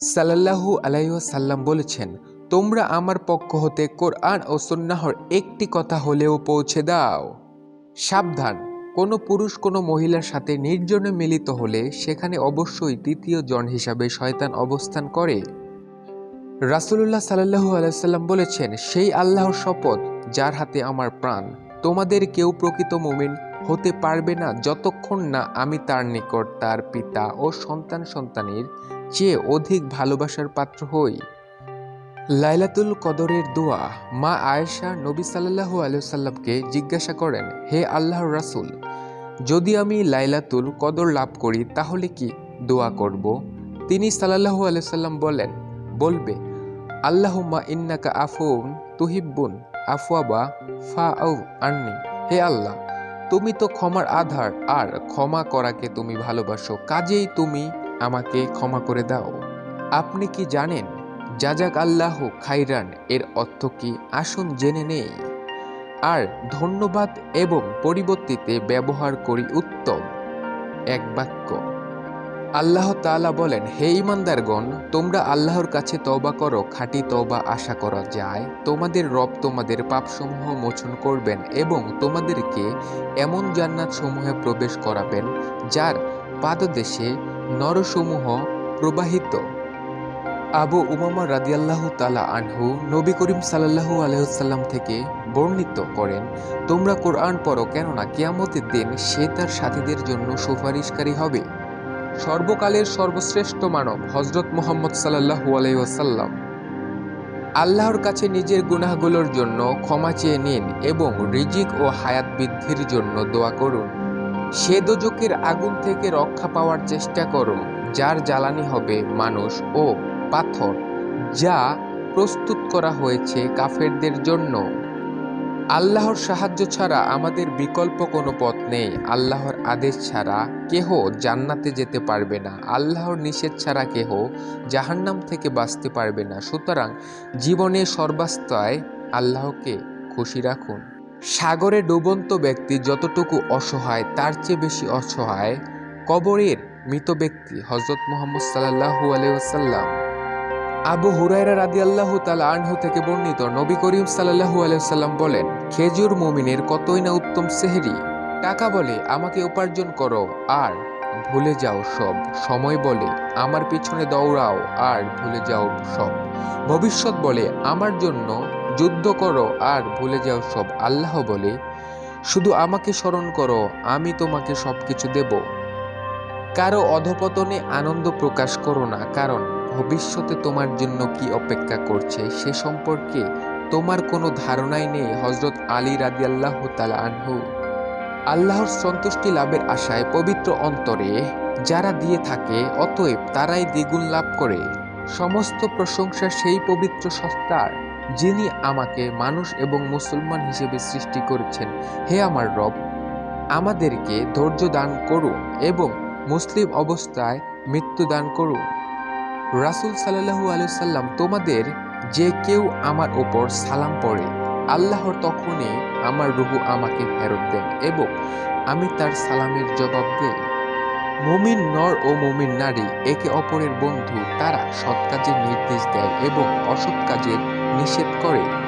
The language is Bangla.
সাল্লাল্লাহু আলাইসাল্লাম বলেছেন, তোমরা আমার পক্ষ হতে কোরআন ও সুন্নাহর একটি কথা হলেও পৌঁছে দাও। সাবধান, কোনো পুরুষ কোনো মহিলার সাথে নির্জনে মিলিত হলে সেখানে অবশ্যই তৃতীয় জন হিসাবে শয়তান অবস্থান করে। রাসুলুল্লাহ সাল্লাহু আলাইসাল্লাম বলেছেন, সেই আল্লাহর শপথ, যার হাতে আমার প্রাণ। তোমাদের কেউ প্রকৃত মুমিন হতে পারবে না যতক্ষণ না আমি তার নিকট তার পিতা ও সন্তান সন্তানের চেয়ে অধিক ভালোবাসার পাত্র হই। লাইলাতুল কদরের দোয়া মা আয়েশা নবী সাল্লাহু আলুসাল্লামকে জিজ্ঞাসা করেন, হে আল্লাহর রাসুল, যদি আমি লাইলাতুল কদর লাভ করি তাহলে কি দোয়া করব? তিনি সাল্লাহু আলুসাল্লাম বলেন, বলবে, আল্লাহুম্মা ইন্নাকা আফুন তুহিব্বুন আফওয়াবা ফা আউ আন্নি, হে আল্লাহ তুমি তো ক্ষমার আধার, আর ক্ষমা করাকে তুমি ভালোবাসো, কাজেই তুমি আমাকে ক্ষমা করে দাও। আপনি কি জানেন যাজাক আল্লাহ খাইরান এর অর্থ কি? আসুন জেনে নেই। আর ধন্যবাদ এবং পরিবর্তিতে ব্যবহার করি উত্তম। এক বাক্য। আল্লাহ তালা বলেন, হে ইমানদারগণ তোমরা আল্লাহর কাছে তওবা করো, খাঁটি তওবা আশা করা যায়। তোমাদের রব তোমাদের পাপসমূহ মোচন করবেন এবং তোমাদেরকে এমন জান্নাত সমূহে প্রবেশ করাবেন, যার পাদদেশে নরসমূহ প্রবাহিত। আবু উমামা রাদিয়াল্লাহ তালা আনহু নবী করিম সাল্লাহু আলহ্লাম থেকে বর্ণিত করেন, তোমরা কোরআন পড়ো কেননা কিয়ামতের দিন সে তার সাথীদের জন্য সুপারিশকারী হবে। সর্বকালের সর্বশ্রেষ্ঠ মানব, হজরত মোহাম্মদ সাল্লাহু আলাইসাল্লাম আল্লাহর কাছে নিজের গুনাহগুলোর জন্য ক্ষমা চেয়ে নিন এবং রিজিক ও হায়াত বৃদ্ধির জন্য দোয়া করুন। সে দোজকের আগুন থেকে রক্ষা পাওয়ার চেষ্টা করো যার জ্বালানি হবে মানুষ ও পাথর, যা প্রস্তুত করা হয়েছে কাফেরদের জন্য। আল্লাহর সাহায্য ছাড়া আমাদের বিকল্প কোনো পথ নেই। আল্লাহর আদেশ ছাড়া কেহ জান্নাতে যেতে পারবে না। আল্লাহর নিষেধ ছাড়া কেহ জাহান্নাম থেকে বাঁচতে পারবে না। সুতরাং জীবনে সর্বাস্তায় আল্লাহকে খুশি রাখুন। সাগরে ডুবন্ত ব্যক্তি যতটুকু অসহায়, তার চেয়ে বেশি অসহায় কবরের মৃত ব্যক্তি হজরত মোহাম্মদ সাল্লাহু আলাইসাল্লাম আবু হুরাইরা রাদি আল্লাহ তালা আনহু থেকে বর্ণিত নবী করিম সাল্লাহু আলাইসাল্লাম বলেন, খেজুর মুমিনের কতই না উত্তম সেহরি। টাকা বলে, আমাকে উপার্জন করো, আর ভুলে যাও সব। সময় বলে, আমার পিছনে দৌড়াও, আর ভুলে যাও সব। ভবিষ্যৎ বলে, আমার জন্য যুদ্ধ করো, আর ভুলে যাও সব। আল্লাহ বলে, শুধু আমাকে স্মরণ করো, আমি তোমাকে সব কিছু দেব। কারও অধপতনে আনন্দ প্রকাশ করো না, কারণ ভবিষ্যতে তোমার জন্য কি অপেক্ষা করছে সে সম্পর্কে তোমার কোনো ধারণাই নেই হজরত আলী রাদি আল্লাহ আনহু। আল্লাহর সন্তুষ্টি লাভের আশায় পবিত্র অন্তরে যারা দিয়ে থাকে, অতএব তারাই দ্বিগুণ লাভ করে। সমস্ত প্রশংসা সেই পবিত্র সত্তার, যিনি আমাকে মানুষ এবং মুসলমান হিসেবে সৃষ্টি করেছেন। হে আমার রব, আমাদেরকে ধৈর্য দান করুন এবং মুসলিম অবস্থায় মৃত্যু দান করুন। রাসুল সাল্লাহু আলুসাল্লাম তোমাদের যে কেউ আমার ওপর সালাম পড়ে, আল্লাহর তখনই আমার রুহু আমাকে ফেরত দেন এবং আমি তার সালামের জবাব দেই। মুমিন নর ও মুমিন নারী একে অপরের বন্ধু, তারা সৎ কাজের নির্দেশ দেয় এবং অসৎ কাজের নিষেধ করে।